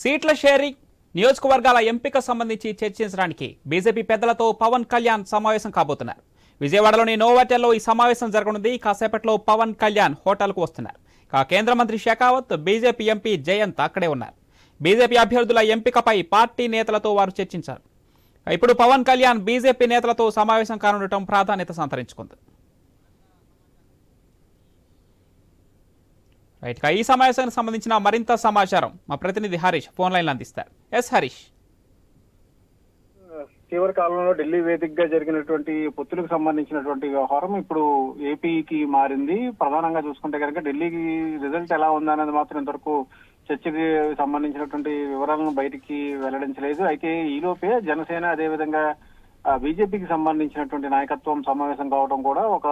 సీట్ల షేరింగ్ నియోజకవర్గాల ఎంపిక సంబంధించి చర్చించడానికి బీజేపీ పెద్దలతో పవన్ కళ్యాణ్ సమావేశం కాబోతున్నారు. విజయవాడలోని నోవాటెల్లో ఈ సమావేశం జరగనుంది. కాసేపట్లో పవన్ కళ్యాణ్ హోటల్కు వస్తున్నారు. ఇక కేంద్ర మంత్రి షెకావత్ బీజేపీ ఎంపీ జయంత్ అక్కడే ఉన్నారు. బీజేపీ అభ్యర్థుల ఎంపికపై పార్టీ నేతలతో వారు చర్చించారు. ఇప్పుడు పవన్ కళ్యాణ్ బీజేపీ నేతలతో సమావేశం కానుండటం ప్రాధాన్యత సంతరించుకుంది. రైట్ ఈ సమావేశానికి సంబంధించిన మరింత సమాచారం మా ప్రతినిధి హరీష్ ఫోన్ లైన్లో అందిస్తారు. ఎస్ హరీష్. తీవ్ర కాలంలో ఢిల్లీ వేదికగా జరిగినటువంటి పొత్తులకు సంబంధించినటువంటి వ్యవహారం ఇప్పుడు ఏపీకి మారింది. ప్రధానంగా చూసుకుంటే కనుక ఢిల్లీకి రిజల్ట్ ఎలా ఉందనేది మాత్రం ఇంతవరకు చర్చకి సంబంధించినటువంటి వివరాలను బయటికి వెల్లడించలేదు. అయితే ఈలోపే జనసేన అదేవిధంగా బీజేపీకి సంబంధించినటువంటి నాయకత్వం సమావేశం కావడం కూడా ఒక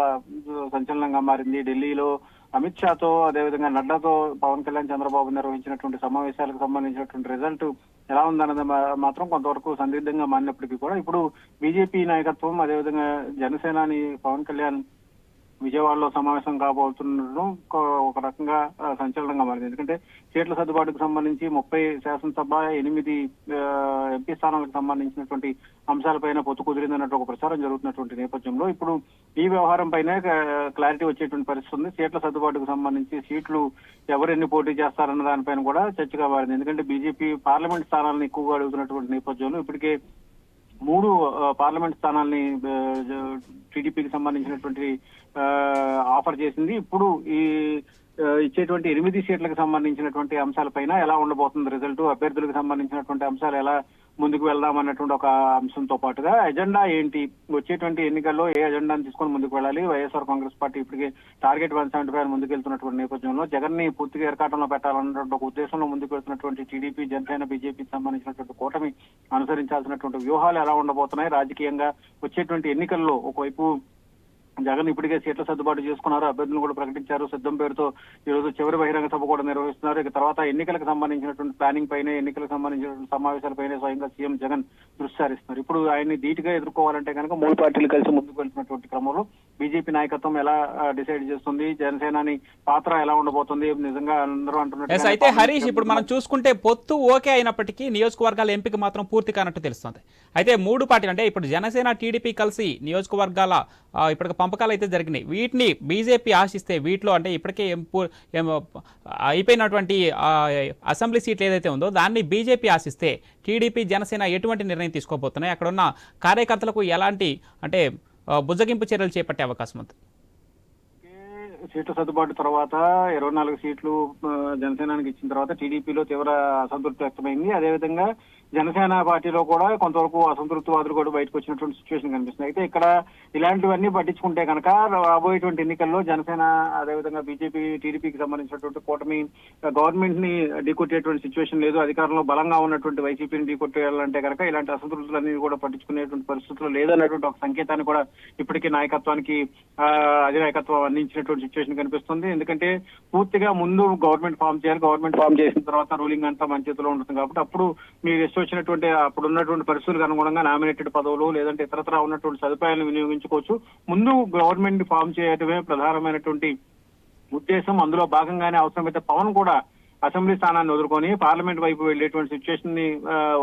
సంచలనంగా మారింది. ఢిల్లీలో అమిత్ షాతో అదేవిధంగా నడ్డాతో పవన్ కళ్యాణ్ చంద్రబాబు నిర్వహించినటువంటి సమావేశాలకు సంబంధించినటువంటి రిజల్ట్ ఎలా ఉందన్నది మాత్రం కొంతవరకు సందిగ్ధంగా మారినప్పటికీ కూడా ఇప్పుడు బీజేపీ నాయకత్వం అదేవిధంగా జనసేనాని పవన్ కళ్యాణ్ విజయవాడలో సమావేశం కాబోతుండడం ఒక- రకంగా సంచలనంగా మారింది. ఎందుకంటే సీట్ల సర్దుబాటుకు సంబంధించి ముప్పై శాసనసభ ఎనిమిది ఎంపీ స్థానాలకు సంబంధించినటువంటి అంశాలపైన పొత్తు కుదిరిందన్నట్టు ఒక ప్రచారం జరుగుతున్నటువంటి నేపథ్యంలో ఇప్పుడు ఈ వ్యవహారం పైన క్లారిటీ వచ్చేటువంటి పరిస్థితి ఉంది. సీట్ల సర్దుబాటుకు సంబంధించి సీట్లు ఎవరు ఎన్ని పోటీ చేస్తారన్న దానిపైన కూడా చర్చగా మారింది. ఎందుకంటే బీజేపీ పార్లమెంట్ స్థానాలను ఎక్కువగా అడుగుతున్నటువంటి నేపథ్యంలో ఇప్పటికే మూడు పార్లమెంట్ స్థానాల్ని టీడీపీకి సంబంధించినటువంటి ఆఫర్ చేసింది. ఇప్పుడు ఈ ఇచ్చేటువంటి ఎనిమిది సీట్లకు సంబంధించినటువంటి అంశాలపైన ఎలా ఉండబోతుంది రిజల్ట్? అభ్యర్థులకు సంబంధించినటువంటి అంశాలు ఎలా ముందుకు వెళ్దాం అన్నటువంటి ఒక అంశంతో పాటుగా ఎజెండా ఏంటి? వచ్చేటువంటి ఎన్నికల్లో ఏ ఎజెండాను తీసుకొని ముందుకు వెళ్ళాలి? వైఎస్ఆర్ కాంగ్రెస్ పార్టీ ఇప్పటికే టార్గెట్ వన్ సెవెంటీ ఫైవ్ ముందుకు వెళ్తున్నటువంటి నేపథ్యంలో జగన్ని పూర్తిగా ఏర్పాటంలో పెట్టాలన్నటువంటి ఒక ఉద్దేశంలో ముందుకు వెళ్తున్నటువంటి టీడీపీ జనసేన బీజేపీకి సంబంధించినటువంటి కూటమి అనుసరించాల్సినటువంటి వ్యూహాలు ఎలా ఉండబోతున్నాయి? రాజకీయంగా వచ్చేటువంటి ఎన్నికల్లో ఒకవైపు జగన్ ఇప్పటికే సీట్ల సర్దుబాటు చేసుకున్నారు అభ్యర్థులను కూడా ప్రకటించారు. సిద్ధం పేరుతో ఈ రోజు చివరి బహిరంగ సభ కూడా నిర్వహిస్తున్నారు. ఇక తర్వాత ఎన్నికలకు సంబంధించినటువంటి ప్లానింగ్ పైన ఎన్నికలకు సంబంధించినటువంటి సమావేశాలపైన స్వయంగా సీఎం జగన్ దృష్టి సారిస్తున్నారు ఇప్పుడు ఆయన్ని ధీటుగా ఎదుర్కోవాలంటే కనుక మూడు పార్టీలు కలిసి ముందుకు వెళ్తున్నటువంటి క్రమంలో బీజేపీ నాయకత్వం ఎలా డిసైడ్ చేస్తుంది జనసేనాని పాత్ర ఎలా ఉండబోతుంది నిజంగా అందరూ ఎస్ అంటున్నట్టు అయితే హరీష్ ఇప్పుడు మనం చూసుకుంటే పొత్తు ఓకే అయినప్పటికీ నియోజకవర్గాల ఎంపిక మాత్రం పూర్తి కానట్టు తెలుస్తుంది. అయితే మూడు పార్టీలు అంటే ఇప్పుడు జనసేన టీడీపీ కలిసి నియోజకవర్గాల ఇప్పటికి పంపకాలు అయితే జరిగినాయి. వీటిని బీజేపీ ఆశిస్తే వీటిలో అంటే ఇప్పటికే అయిపోయినటువంటి అసెంబ్లీ సీట్లు ఏదైతే ఉందో దాన్ని బీజేపీ ఆశిస్తే టీడీపీ జనసేన ఎటువంటి నిర్ణయం తీసుకోబోతున్నాయి? అక్కడ ఉన్న కార్యకర్తలకు ఎలాంటి అంటే బుజ్జగింపు చర్యలు చేపట్టే అవకాశం ఉంది. సీట్ల సర్దుబాటు తర్వాత ఇరవై నాలుగు సీట్లు జనసేనకి జనసేనానికి ఇచ్చిన తర్వాత టీడీపీలో తీవ్ర అసంతృప్తి వ్యక్తమైంది. అదేవిధంగా జనసేన పార్టీలో కూడా కొంతవరకు అసంతృప్తి వాదులు కూడా బయటకు వచ్చినటువంటి సిచ్యువేషన్ కనిపిస్తుంది. అయితే ఇక్కడ ఇలాంటివన్నీ పట్టించుకుంటే కనుక రాబోయేటువంటి ఎన్నికల్లో జనసేన అదేవిధంగా బీజేపీ టీడీపీకి సంబంధించినటువంటి కూటమి గవర్నమెంట్ని ఢీకొట్టేటువంటి సిచ్యువేషన్ లేదు. అధికారంలో బలంగా ఉన్నటువంటి వైసీపీని ఢీకొట్టేయాలంటే కనుక ఇలాంటి అసంతృప్తులన్నీ కూడా పట్టించుకునేటువంటి పరిస్థితులు లేదన్నటువంటి ఒక సంకేతాన్ని కూడా ఇప్పటికీ నాయకత్వానికి ఆ, అధినాయకత్వం అందించినటువంటి సిచ్యువేషన్ కనిపిస్తుంది. ఎందుకంటే పూర్తిగా ముందు గవర్నమెంట్ ఫామ్ చేయాలి. గవర్నమెంట్ ఫామ్ చేసిన తర్వాత రూలింగ్ అంతా మన చేతిలో ఉంటుంది కాబట్టి అప్పుడు మీరు ఇష్టం వచ్చినటువంటి అప్పుడు ఉన్నటువంటి పరిస్థితులకు అనుగుణంగా నామినేటెడ్ పదవులు లేదంటే ఇతరత్ర ఉన్నటువంటి సదుపాయాలను వినియోగించుకోవచ్చు. ముందు గవర్నమెంట్ ఫామ్ చేయడమే ప్రధానమైనటువంటి ఉద్దేశం. అందులో భాగంగానే అవసరమైతే పవన్ కూడా అసెంబ్లీ స్థానాన్ని వదులుకొని పార్లమెంట్ వైపు వెళ్ళేటువంటి సిచ్యువేషన్ని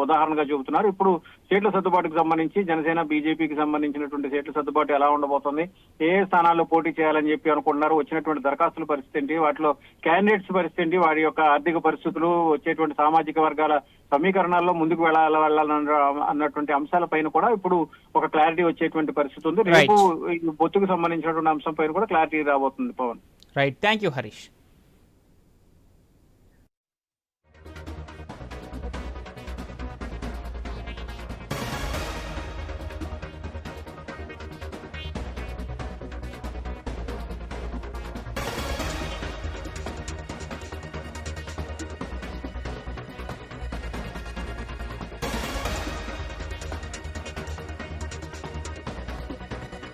ఉదాహరణగా చూపుతున్నారు. ఇప్పుడు సీట్ల సర్దుబాటుకు సంబంధించి జనసేన బీజేపీకి సంబంధించినటువంటి సీట్ల సర్దుబాటు ఎలా ఉండబోతుంది? ఏ స్థానాల్లో పోటీ చేయాలని చెప్పి అనుకుంటున్నారు? వచ్చినటువంటి దరఖాస్తుల పరిస్థితి ఏంటి? వాటిలో క్యాండిడేట్స్ పరిస్థితి ఏంటి? వారి యొక్క ఆర్థిక పరిస్థితులు వచ్చేటువంటి సామాజిక వర్గాల సమీకరణాల్లో ముందుకు వెళ్ళాలి వెళ్ళాలన్న అన్నటువంటి అంశాలపైన కూడా ఇప్పుడు ఒక క్లారిటీ వచ్చేటువంటి పరిస్థితి ఉంది. రేపు బొత్తుకు సంబంధించినటువంటి అంశం పైన కూడా క్లారిటీ రాబోతుంది Pawan. Right thank you Harish